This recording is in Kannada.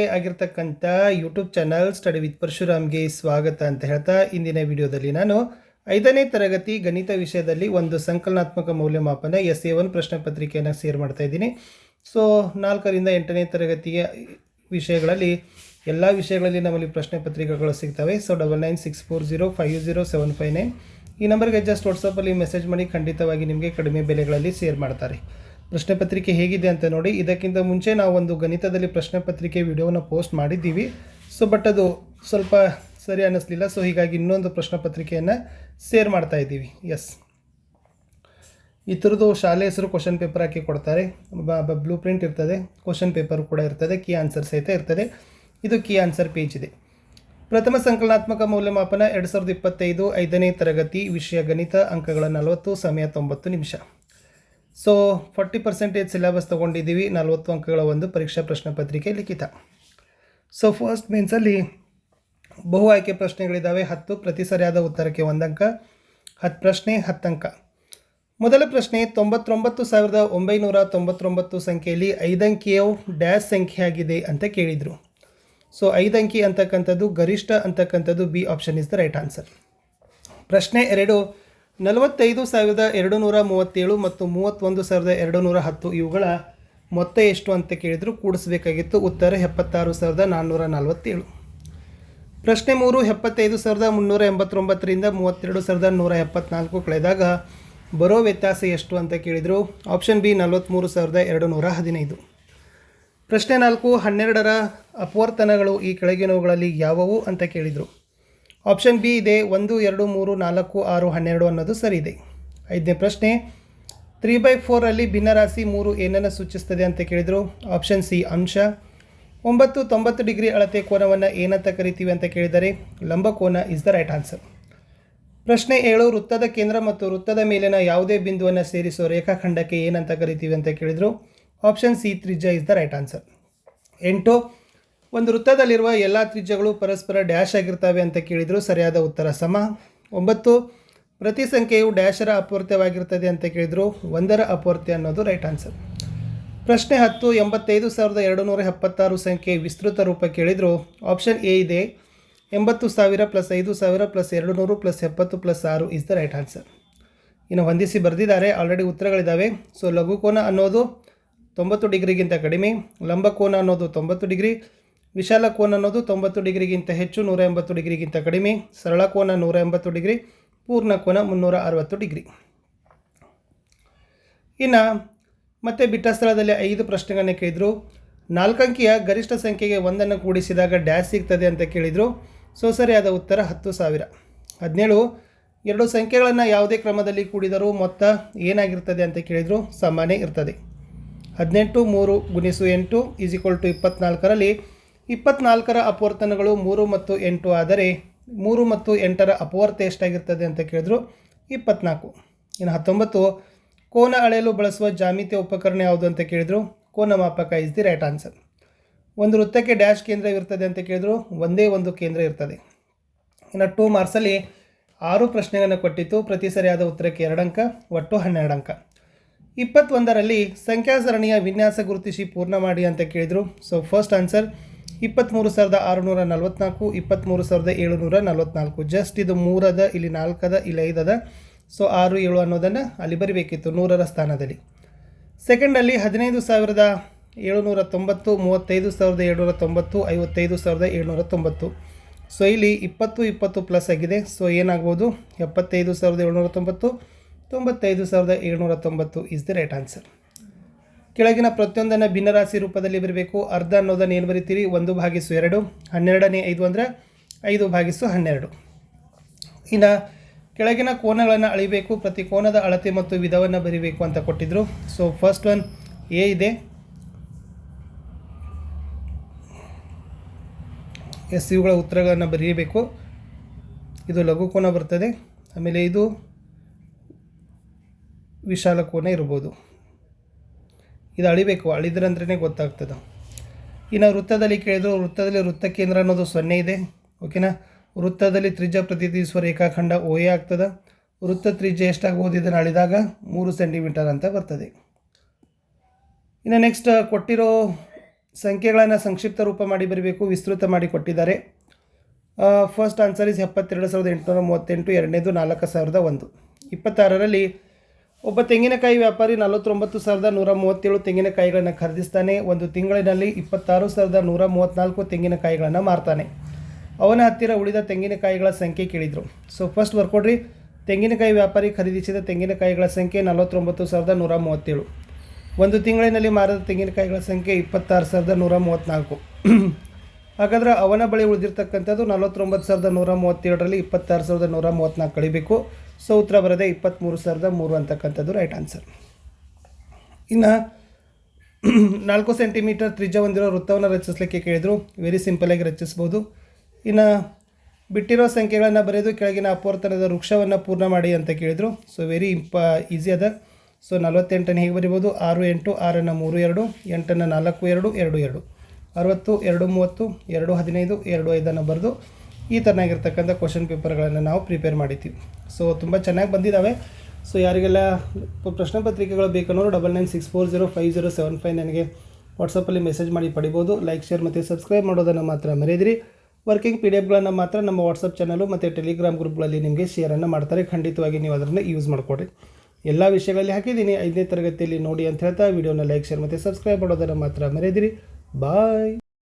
ಆಗಿರ್ತಕ್ಕಂಥ ಯೂಟ್ಯೂಬ್ ಚಾನಲ್ ಸ್ಟಡಿ ವಿತ್ ಪರಶುರಾಮ್ಗೆ ಸ್ವಾಗತ ಅಂತ ಹೇಳ್ತಾ ಇಂದಿನ ವಿಡಿಯೋದಲ್ಲಿ ನಾನು ಐದನೇ ತರಗತಿ ಗಣಿತ ವಿಷಯದಲ್ಲಿ ಒಂದು ಸಂಕಲನಾತ್ಮಕ ಮೌಲ್ಯಮಾಪನ ಎಸ್ ಎ ಒನ್ ಪ್ರಶ್ನೆ ಪತ್ರಿಕೆಯನ್ನು ಶೇರ್ ಮಾಡ್ತಾ ಇದ್ದೀನಿ. ಸೊ ನಾಲ್ಕರಿಂದ ಎಂಟನೇ ತರಗತಿಯ ವಿಷಯಗಳಲ್ಲಿ ಎಲ್ಲ ವಿಷಯಗಳಲ್ಲಿ ನಮ್ಮಲ್ಲಿ ಪ್ರಶ್ನೆ ಪತ್ರಿಕೆಗಳು ಸಿಗ್ತವೆ. So double nine six four zero five zero seven five nine ಈ ನಂಬರ್ಗೆ ಜಸ್ಟ್ ವಾಟ್ಸಪ್ಪಲ್ಲಿ ಮೆಸೇಜ್ ಮಾಡಿ ಖಂಡಿತವಾಗಿ ನಿಮಗೆ ಕಡಿಮೆ ಬೆಲೆಗಳಲ್ಲಿ ಶೇರ್ ಮಾಡ್ತಾರೆ. ಪ್ರಶ್ನೆ ಪತ್ರಿಕೆ ಹೇಗಿದೆ ಅಂತ ನೋಡಿ, ಇದಕ್ಕಿಂತ ಮುಂಚೆ ನಾವು ಒಂದು ಗಣಿತದಲ್ಲಿ ಪ್ರಶ್ನೆ ಪತ್ರಿಕೆ ವಿಡಿಯೋನ ಪೋಸ್ಟ್ ಮಾಡಿದ್ದೀವಿ. ಸೊ ಬಟ್ ಅದು ಸ್ವಲ್ಪ ಸರಿ ಅನ್ನಿಸ್ಲಿಲ್ಲ ಸೊ ಹೀಗಾಗಿ ಇನ್ನೊಂದು ಪ್ರಶ್ನೆ ಪತ್ರಿಕೆಯನ್ನು ಶೇರ್ ಮಾಡ್ತಾ ಇದ್ದೀವಿ. ಎಸ್ ಈ ಥರದ್ದು ಶಾಲೆ ಹೆಸರು ಕ್ವಶನ್ ಪೇಪರ್ ಹಾಕಿ ಕೊಡ್ತಾರೆ. ಬ್ಲೂ ಪ್ರಿಂಟ್ ಇರ್ತದೆ ಕ್ವಶನ್ ಪೇಪರ್ ಕೂಡ ಇರ್ತದೆ ಕೀ ಆನ್ಸರ್ ಸಹಿತ ಇರ್ತದೆ. ಇದು ಕೀ ಆನ್ಸರ್ ಪೇಜ್ ಇದೆ. ಪ್ರಥಮ ಸಂಕಲನಾತ್ಮಕ ಮೌಲ್ಯಮಾಪನ ಎರಡು ಸಾವಿರದ ಇಪ್ಪತ್ತೈದು ಐದನೇ ತರಗತಿ ವಿಷಯ ಗಣಿತ ಅಂಕಗಳ ನಲವತ್ತು, ಸಮಯ ತೊಂಬತ್ತು ನಿಮಿಷ. ಸೊ ಫಾರ್ಟಿ ಪರ್ಸೆಂಟೇಜ್ ಸಿಲೆಬಸ್ ತೊಗೊಂಡಿದ್ದೀವಿ. ನಲವತ್ತು ಅಂಕಗಳ ಒಂದು ಪರೀಕ್ಷಾ ಪ್ರಶ್ನೆ ಪತ್ರಿಕೆ ಲಿಖಿತ. ಸೊ ಫಸ್ಟ್ ಮೀನ್ಸಲ್ಲಿ ಬಹು ಆಯ್ಕೆ ಪ್ರಶ್ನೆಗಳಿದ್ದಾವೆ ಹತ್ತು ಪ್ರತಿ ಸರಿಯಾದ ಉತ್ತರಕ್ಕೆ ಒಂದು ಅಂಕ. ಹತ್ತು ಪ್ರಶ್ನೆ ಹತ್ತು ಅಂಕ. ಮೊದಲ ಪ್ರಶ್ನೆ, ತೊಂಬತ್ತೊಂಬತ್ತು ಸಾವಿರದ ಒಂಬೈನೂರ ತೊಂಬತ್ತೊಂಬತ್ತು ಸಂಖ್ಯೆಯಲ್ಲಿ ಐದಂಕಿಯು ಡ್ಯಾಶ್ ಸಂಖ್ಯೆಯಾಗಿದೆ ಅಂತ ಕೇಳಿದರು. ಸೊ ಐದಂಕಿ ಅಂತಕ್ಕಂಥದ್ದು ಗರಿಷ್ಠ ಅಂತಕ್ಕಂಥದ್ದು B option is the right answer. ಪ್ರಶ್ನೆ ಎರಡು ನಲವತ್ತೈದು ಸಾವಿರದ ಎರಡು ನೂರ ಮೂವತ್ತೇಳು ಮತ್ತು ಮೂವತ್ತೊಂದು ಸಾವಿರದ ಎರಡು ನೂರ ಹತ್ತು ಇವುಗಳ ಮೊತ್ತ ಎಷ್ಟು ಅಂತ ಕೇಳಿದರೂ ಕೂಡಿಸಬೇಕಾಗಿತ್ತು. ಉತ್ತರ ಎಪ್ಪತ್ತಾರು ಸಾವಿರದ ನಾನ್ನೂರ ನಲವತ್ತೇಳು. ಪ್ರಶ್ನೆ ಮೂರು, ಎಪ್ಪತ್ತೈದು ಸಾವಿರದ ಮುನ್ನೂರ ಎಂಬತ್ತೊಂಬತ್ತರಿಂದ ಮೂವತ್ತೆರಡು ಸಾವಿರದ ನೂರ ಎಪ್ಪತ್ನಾಲ್ಕು ಕಳೆದಾಗ ಬರೋ ವ್ಯತ್ಯಾಸ ಎಷ್ಟು ಅಂತ ಕೇಳಿದರು? ಆಪ್ಷನ್ ಬಿ ನಲವತ್ತ್ಮೂರು ಸಾವಿರದ ಎರಡು ನೂರ ಹದಿನೈದು. ಪ್ರಶ್ನೆ ನಾಲ್ಕು, ಹನ್ನೆರಡರ ಅಪವರ್ತನಗಳು ಈ ಕೆಳಗಿನವುಗಳಲ್ಲಿ ಯಾವುವು ಅಂತ ಕೇಳಿದರು. ಆಪ್ಷನ್ ಬಿ ಇದೆ ಒಂದು, ಎರಡು, ಮೂರು, ನಾಲ್ಕು, ಆರು, ಹನ್ನೆರಡು ಅನ್ನೋದು ಸರಿ ಇದೆ ಐದನೇ ಪ್ರಶ್ನೆ, ತ್ರೀ ಬೈ ಫೋರಲ್ಲಿ ಭಿನ್ನರಾಶಿ ಮೂರು ಏನನ್ನು ಸೂಚಿಸ್ತದೆ ಅಂತ ಕೇಳಿದರು? ಆಪ್ಷನ್ ಸಿ, ಅಂಶ. ಒಂಬತ್ತು, ತೊಂಬತ್ತು ಡಿಗ್ರಿ ಅಳತೆ ಕೋನವನ್ನು ಏನಂತ ಕರಿತೀವಿ ಅಂತ ಕೇಳಿದರೆ ಲಂಬಕೋನ ಇಸ್ ದ ರೈಟ್ ಆನ್ಸರ್ ಪ್ರಶ್ನೆ ಏಳು, ವೃತ್ತದ ಕೇಂದ್ರ ಮತ್ತು ವೃತ್ತದ ಮೇಲಿನ ಯಾವುದೇ ಬಿಂದುವನ್ನು ಸೇರಿಸೋ ರೇಖಾಖಂಡಕ್ಕೆ ಏನಂತ ಕರಿತೀವಿ ಅಂತ ಕೇಳಿದರು? ಆಪ್ಷನ್ ಸಿ, ತ್ರಿಜ್ಯ ಇಸ್ ದ ರೈಟ್ ಆನ್ಸರ್ ಎಂಟು ಒಂದು ವೃತ್ತದಲ್ಲಿರುವ ಎಲ್ಲ ತ್ರಿಜ್ಯಗಳು ಪರಸ್ಪರ ಡ್ಯಾಶ್ ಆಗಿರ್ತವೆ ಅಂತ ಕೇಳಿದರು ಸರಿಯಾದ ಉತ್ತರ ಸಮ. ಒಂಬತ್ತು, ಪ್ರತಿ ಸಂಖ್ಯೆಯು ಡ್ಯಾಶರ ಅಪವರ್ತ್ಯವಾಗಿರ್ತದೆ ಅಂತ ಕೇಳಿದರು ಒಂದರ ಅಪೂರ್ತಿ ಅನ್ನೋದು ರೈಟ್ ಆನ್ಸರ್. ಪ್ರಶ್ನೆ ಹತ್ತು, ಎಂಬತ್ತೈದು ಸಾವಿರದ ಎರಡು ನೂರ ಎಪ್ಪತ್ತಾರು ಸಂಖ್ಯೆ ವಿಸ್ತೃತ ರೂಪ ಕೇಳಿದರು. ಆಪ್ಷನ್ ಎ ಇದೆ. ಎಂಬತ್ತು ಸಾವಿರ ಪ್ಲಸ್ ಐದು ಸಾವಿರ ಪ್ಲಸ್ ಎರಡು ನೂರು ಪ್ಲಸ್ ಎಪ್ಪತ್ತು ಪ್ಲಸ್ ಆರು ಇಸ್ ದ ರೈಟ್ ಆನ್ಸರ್ ಇನ್ನು ಹೊಂದಿಸಿ ಬರೆದಿದ್ದಾರೆ ಆಲ್ರೆಡಿ ಉತ್ತರಗಳಿದ್ದಾವೆ ಸೊ ಲಘುಕೋನ ಅನ್ನೋದು ತೊಂಬತ್ತು ಡಿಗ್ರಿಗಿಂತ ಕಡಿಮೆ, ಲಂಬಕೋನ ಅನ್ನೋದು ತೊಂಬತ್ತು ಡಿಗ್ರಿ ವಿಶಾಲ ಕೋನ ಅನ್ನೋದು ತೊಂಬತ್ತು ಡಿಗ್ರಿಗಿಂತ ಹೆಚ್ಚು ನೂರ ಎಂಬತ್ತು ಡಿಗ್ರಿಗಿಂತ ಕಡಿಮೆ. ಸರಳ ಕೋನ ನೂರ ಎಂಬತ್ತು ಡಿಗ್ರಿ, ಪೂರ್ಣ ಕೋನ ಮುನ್ನೂರ ಅರವತ್ತು ಡಿಗ್ರಿ. ಇನ್ನು ಮತ್ತೆ ಬಿಟ್ಟ ಸ್ಥಳದಲ್ಲಿ ಐದು ಪ್ರಶ್ನೆಗಳನ್ನು ಕೇಳಿದರು. ನಾಲ್ಕಂಕಿಯ ಗರಿಷ್ಠ ಸಂಖ್ಯೆಗೆ ಒಂದನ್ನು ಕೂಡಿಸಿದಾಗ ಡ್ಯಾಶ್ ಸಿಗ್ತದೆ ಅಂತ ಕೇಳಿದರು. ಸೊ, ಸರಿಯಾದ ಉತ್ತರ ಹತ್ತು ಸಾವಿರ. ಹದಿನೇಳು, ಎರಡು ಸಂಖ್ಯೆಗಳನ್ನು ಯಾವುದೇ ಕ್ರಮದಲ್ಲಿ ಕೂಡಿದರೂ ಮೊತ್ತ ಏನಾಗಿರ್ತದೆ ಅಂತ ಕೇಳಿದರು. ಸಮಾನೇ ಇರ್ತದೆ. ಹದಿನೆಂಟು, ಮೂರು, ಗುಣಿಸು ಎಂಟು, ಈಸ್ ಈಕ್ವಲ್ ಟು ಇಪ್ಪತ್ನಾಲ್ಕರಲ್ಲಿ ಇಪ್ಪತ್ನಾಲ್ಕರ ಅಪವರ್ತನಗಳು ಮೂರು ಮತ್ತು ಎಂಟು ಆದರೆ ಮೂರು ಮತ್ತು ಎಂಟರ ಅಪವರ್ತ ಎಷ್ಟಾಗಿರ್ತದೆ ಅಂತ ಕೇಳಿದ್ರು ಇಪ್ಪತ್ನಾಲ್ಕು. ಇನ್ನು ಹತ್ತೊಂಬತ್ತು, ಕೋನ ಅಳೆಯಲು ಬಳಸುವ ಜಾಮಿತಿಯ ಉಪಕರಣ ಯಾವುದು ಅಂತ ಕೇಳಿದರು? ಕೋನ ಮಾಪಕ ಇಸ್ ದಿ ರೈಟ್ ಆನ್ಸರ್ ಒಂದು ವೃತ್ತಕ್ಕೆ ಡ್ಯಾಶ್ ಕೇಂದ್ರವಿರ್ತದೆ ಅಂತ ಕೇಳಿದ್ರು? ಒಂದೇ ಒಂದು ಕೇಂದ್ರ ಇರ್ತದೆ. ಇನ್ನು ಟೂ ಮಾರ್ಕ್ಸಲ್ಲಿ ಆರು ಪ್ರಶ್ನೆಗಳನ್ನು ಕೊಟ್ಟಿತ್ತು. ಪ್ರತಿ ಸರಿಯಾದ ಉತ್ತರಕ್ಕೆ ಎರಡು ಅಂಕ, ಒಟ್ಟು ಹನ್ನೆರಡು ಅಂಕ. ಇಪ್ಪತ್ತೊಂದರಲ್ಲಿ ಸಂಖ್ಯಾ ಸರಣಿಯ ವಿನ್ಯಾಸ ಗುರುತಿಸಿ ಪೂರ್ಣ ಮಾಡಿ ಅಂತ ಕೇಳಿದರು. ಸೊ ಫಸ್ಟ್ ಆನ್ಸರ್ ಇಪ್ಪತ್ತ್ಮೂರು ಸಾವಿರದ ಆರುನೂರ ನಲ್ವತ್ನಾಲ್ಕು ಇಪ್ಪತ್ತ್ಮೂರು ಸಾವಿರದ ಏಳುನೂರ ನಲ್ವತ್ನಾಲ್ಕು. ಜಸ್ಟ್ ಇದು ಮೂರದ, ಇಲ್ಲಿ ನಾಲ್ಕದ, ಇಲ್ಲಿ ಐದದ. ಸೊ ಆರು, ಏಳು ಅನ್ನೋದನ್ನು ಅಲ್ಲಿ ಬರಿಬೇಕಿತ್ತು ನೂರರ ಸ್ಥಾನದಲ್ಲಿ. ಸೆಕೆಂಡಲ್ಲಿ ಹದಿನೈದು ಸಾವಿರದ ಏಳುನೂರ ತೊಂಬತ್ತು, ಮೂವತ್ತೈದು ಸಾವಿರದ ಏಳುನೂರ ತೊಂಬತ್ತು, ಐವತ್ತೈದು ಸಾವಿರದ ಏಳುನೂರ ತೊಂಬತ್ತು. ಸೊ ಇಲ್ಲಿ ಇಪ್ಪತ್ತು ಇಪ್ಪತ್ತು ಪ್ಲಸ್ ಆಗಿದೆ. ಸೊ ಏನಾಗ್ಬೋದು? ಎಪ್ಪತ್ತೈದು ಸಾವಿರದ ಏಳುನೂರ ತೊಂಬತ್ತು, ತೊಂಬತ್ತೈದು ಸಾವಿರದ ಏಳುನೂರ ತೊಂಬತ್ತು ಇಸ್ ದಿ ರೈಟ್ ಆನ್ಸರ್ ಕೆಳಗಿನ ಪ್ರತಿಯೊಂದನ್ನು ಭಿನ್ನರಾಶಿ ರೂಪದಲ್ಲಿ ಬರಬೇಕು. ಅರ್ಧ ಅನ್ನೋದನ್ನು ಏನು ಬರೀತೀರಿ? ಒಂದು ಭಾಗಿಸು ಎರಡು. ಹನ್ನೆರಡನೇ ಐದು ಅಂದರೆ ಐದು ಭಾಗಿಸು ಹನ್ನೆರಡು. ಇನ್ನು ಕೆಳಗಿನ ಕೋನಗಳನ್ನು ಅಳಿಬೇಕು. ಪ್ರತಿ ಕೋನದ ಅಳತೆ ಮತ್ತು ವಿಧವನ್ನು ಬರಿಬೇಕು ಅಂತ ಕೊಟ್ಟಿದ್ದರು ಸೊ ಫಸ್ಟ್ ಒನ್ ಎ ಇದೆ. ಎಸ್, ಇವುಗಳ ಉತ್ತರಗಳನ್ನು ಬರೆಯಬೇಕು ಇದು ಲಘು ಕೋನ ಬರ್ತದೆ. ಆಮೇಲೆ ಇದು ವಿಶಾಲ ಕೋನ ಇರ್ಬೋದು. ಇದು ಅಳಿಬೇಕು ಅಳಿದ್ರಂದ್ರೇ ಗೊತ್ತಾಗ್ತದೆ. ಇನ್ನು ವೃತ್ತದಲ್ಲಿ ಕೇಳಿದ್ರು, ವೃತ್ತದಲ್ಲಿ ವೃತ್ತ ಕೇಂದ್ರ ಅನ್ನೋದು ಸೊನ್ನೆ ಇದೆ, ಓಕೆನಾ? ವೃತ್ತದಲ್ಲಿ ತ್ರಿಜ್ಯ ಪ್ರತಿನಿಧಿಸುವ ರೇಖಾಖಂಡ ಓ ಎ ಆಗ್ತದೆ. ವೃತ್ತ ತ್ರಿಜ್ಯ ಎಷ್ಟಾಗ್ಬೋದು ಇದನ್ನು ಅಳಿದಾಗ? ಮೂರು ಸೆಂಟಿಮೀಟರ್ ಅಂತ ಬರ್ತದೆ. ಇನ್ನು ನೆಕ್ಸ್ಟ್ ಕೊಟ್ಟಿರೋ ಸಂಖ್ಯೆಗಳನ್ನು ಸಂಕ್ಷಿಪ್ತ ರೂಪ ಮಾಡಿ ಬರಬೇಕು, ವಿಸ್ತೃತ ಮಾಡಿ ಕೊಟ್ಟಿದ್ದಾರೆ. ಫಸ್ಟ್ ಆನ್ಸರ್ ಇಸ್ ಎಪ್ಪತ್ತೆರಡು ಸಾವಿರದ ಎಂಟುನೂರ ಮೂವತ್ತೆಂಟು, ಎರಡನೇದು ನಾಲ್ಕು ಸಾವಿರದ ಒಂದು. ಇಪ್ಪತ್ತಾರರಲ್ಲಿ ಒಬ್ಬ ತೆಂಗಿನಕಾಯಿ ವ್ಯಾಪಾರಿ ನಲವತ್ತೊಂಬತ್ತು ಸಾವಿರದ ನೂರ ಮೂವತ್ತೇಳು ತೆಂಗಿನಕಾಯಿಗಳನ್ನು ಖರೀದಿಸ್ತಾನೆ. ಒಂದು ತಿಂಗಳಿನಲ್ಲಿ ಇಪ್ಪತ್ತಾರು ಸಾವಿರದ ನೂರ ಮೂವತ್ತ್ನಾಲ್ಕು ತೆಂಗಿನಕಾಯಿಗಳನ್ನು ಮಾರ್ತಾನೆ. ಅವನ ಹತ್ತಿರ ಉಳಿದ ತೆಂಗಿನಕಾಯಿಗಳ ಸಂಖ್ಯೆ ಕೇಳಿದರು. ಸೊ ಫಸ್ಟ್ ಬರ್ಕೊಡ್ರಿ ತೆಂಗಿನಕಾಯಿ ವ್ಯಾಪಾರಿ ಖರೀದಿಸಿದ ತೆಂಗಿನಕಾಯಿಗಳ ಸಂಖ್ಯೆ ನಲವತ್ತೊಂಬತ್ತು ಸಾವಿರದ ನೂರ ಮೂವತ್ತೇಳು. ಒಂದು ತಿಂಗಳಿನಲ್ಲಿ ಮಾರಿದ ತೆಂಗಿನಕಾಯಿಗಳ ಸಂಖ್ಯೆ ಇಪ್ಪತ್ತಾರು ಸಾವಿರದ ನೂರ ಮೂವತ್ತ್ನಾಲ್ಕು ಹಾಗಾದ್ರೆ ಅವನ ಬಳಿ ಉಳಿದಿರ್ತಕ್ಕಂಥದ್ದು ನಲವತ್ತೊಂಬತ್ತು ಸಾವಿರದ ನೂರ ಮೂವತ್ತೇಳರಲ್ಲಿ ಇಪ್ಪತ್ತಾರು ಸಾವಿರದ ನೂರ ಮೂವತ್ತ್ನಾಲ್ಕು ಕಳಿಬೇಕು. ಸೊ ಉತ್ತರ ಬರೋದೇ ಇಪ್ಪತ್ತ್ಮೂರು ಸಾವಿರದ ಮೂರು ಅಂತಕ್ಕಂಥದ್ದು ರೈಟ್ ಆನ್ಸರ್ ಇನ್ನು ನಾಲ್ಕು ಸೆಂಟಿಮೀಟರ್ ತ್ರಿಜ್ಯ ಹೊಂದಿರೋ ವೃತ್ತವನ್ನು ರಚಿಸಲಿಕ್ಕೆ ಕೇಳಿದರು. ವೆರಿ ಸಿಂಪಲಾಗಿ ರಚಿಸ್ಬೋದು. ಇನ್ನು ಬಿಟ್ಟಿರೋ ಸಂಖ್ಯೆಗಳನ್ನು ಬರೆದು ಕೆಳಗಿನ ಅಪವರ್ತನದ ವೃಕ್ಷವನ್ನು ಪೂರ್ಣ ಮಾಡಿ ಅಂತ ಕೇಳಿದರು. ಸೊ ವೆರಿ ಇಂಪ ಈಸಿ ಅದ. ಸೊ ನಲವತ್ತೆಂಟನ್ನು ಹೇಗೆ ಬರಿಬೋದು? ಆರು, ಎಂಟು, ಆರನ್ನು ಮೂರು, ಎರಡು, ಎಂಟನ್ನು ನಾಲ್ಕು, ಎರಡು ಎರಡು ಎರಡು. ಅರವತ್ತು, ಎರಡು, ಮೂವತ್ತು, ಎರಡು, ಹದಿನೈದು, ಎರಡು, ಐದನ್ನು ಬರೆದು ಈ ಥರನಾಗಿರ್ತಕ್ಕಂಥ ಕ್ವಶನ್ ಪೇಪರ್ಗಳನ್ನು ನಾವು ಪ್ರಿಪೇರ್ ಮಾಡಿದ್ದೀವಿ. ಸೊ ತುಂಬ ಚೆನ್ನಾಗಿ ಬಂದಿದ್ದಾವೆ ಸೊ ಯಾರಿಗೆಲ್ಲ ಪ್ರಶ್ನೆ ಪತ್ರಿಕೆಗಳು ಬೇಕನ್ನೋರು double nine six four zero five zero seven five ನನಗೆ ವಾಟ್ಸಪ್ಪಲ್ಲಿ ಮೆಸೇಜ್ ಮಾಡಿ ಪಡಿಬೋದು. ಲೈಕ್ ಶೇರ್ ಮತ್ತು ಸಬ್ಸ್ಕ್ರೈಬ್ ಮಾಡೋದನ್ನು ಮಾತ್ರ ಮರೆಯದಿರಿ. ವರ್ಕಿಂಗ್ ಪಿ ಡಿ ಎಫ್ಗಳನ್ನು ಮಾತ್ರ ನಮ್ಮ ವಾಟ್ಸಪ್ ಚಾನಲು ಮತ್ತು ಟೆಲಿಗ್ರಾಮ್ ಗ್ರೂಪ್ಗಳಲ್ಲಿ ನಿಮಗೆ ಶೇರನ್ನು ಮಾಡ್ತಾರೆ. ಖಂಡಿತವಾಗಿ ನೀವು ಅದನ್ನು ಯೂಸ್ ಮಾಡಿಕೊಡ್ರಿ ಎಲ್ಲ ವಿಷಯಗಳಲ್ಲಿ ಹಾಕಿದ್ದೀನಿ. ಐದನೇ ತರಗತಿಯಲ್ಲಿ ನೋಡಿ ಅಂತ ಹೇಳ್ತಾ ವಿಡಿಯೋನ ಲೈಕ್ ಶೇರ್ ಮತ್ತು ಸಬ್ಸ್ಕ್ರೈಬ್ ಮಾಡೋದನ್ನು ಮಾತ್ರ ಮರೆಯದಿರಿ. ಬಾಯ್